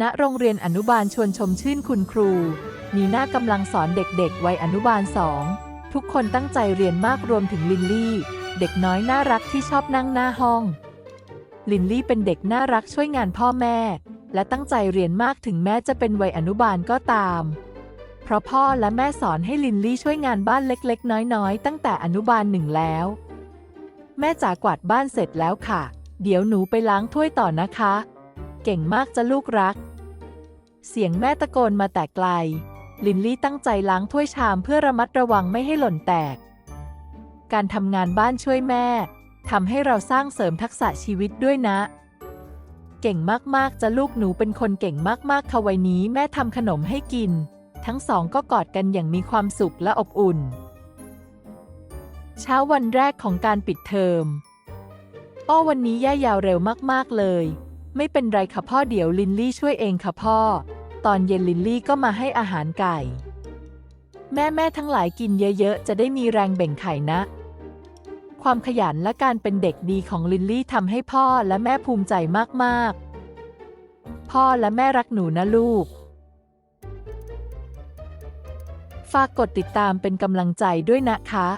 ณโรงเรียนอนุบาลชวนชมชื่นคุณครูนีหน่ากำลังสอนเด็กๆ วัยอนุบาลสองทุกคนตั้งใจเรียนมากรวมถึงลินลี่ เด็กน้อยน่ารักที่ชอบนั่งหน้าห้อง ลินลี่เป็นเด็กน่ารักช่วยงานพ่อแม่ และตั้งใจเรียนมากถึงแม้จะเป็นวัยอนุบาลก็ตาม เพราะพ่อและแม่สอนให้ลินลี่ช่วยงานบ้านเล็กๆ น้อยๆ ตั้งแต่อนุบาลหนึ่งแล้ว แม่จ๋ากวาดบ้านเสร็จแล้วค่ะ เดี๋ยวหนูไปล้างถ้วยต่อนะคะ เก่งมากจะลูกรัก เสียงแม่ตะโกนมาแต่ไกล ลินลี่ตั้งใจล้างถ้วยชามเพื่อระมัดระวังไม่ให้หล่นแตก การทำงานบ้านช่วยแม่ทำให้เราสร้างเสริมทักษะชีวิตด้วยนะ เก่งมาก ๆ จะลูกหนูเป็นคนเก่งมากๆค่ะวัยนี้แม่ทำขนมให้กิน ทั้งสองก็กอดกันอย่างมีความสุขและอบอุ่น เช้าวันแรกของการปิดเทอม อ้อวันนี้ย่ายาวเร็วมาก ๆ เลย ไม่เป็นไรค่ะพ่อเดี๋ยวลินลี่ช่วยเองค่ะพ่อ ตอนเย็นลินลี่ก็มาให้อาหารไก่ แม่แม่ทั้งหลายกินเยอะๆ จะได้มีแรงเบ่งไข่นะ ความขยันและการเป็นเด็กดีของลินลี่ทำให้พ่อและแม่ภูมิใจมากๆ พ่อและแม่รักหนูนะลูก ฝากกดติดตามเป็นกำลังใจด้วยนะคะ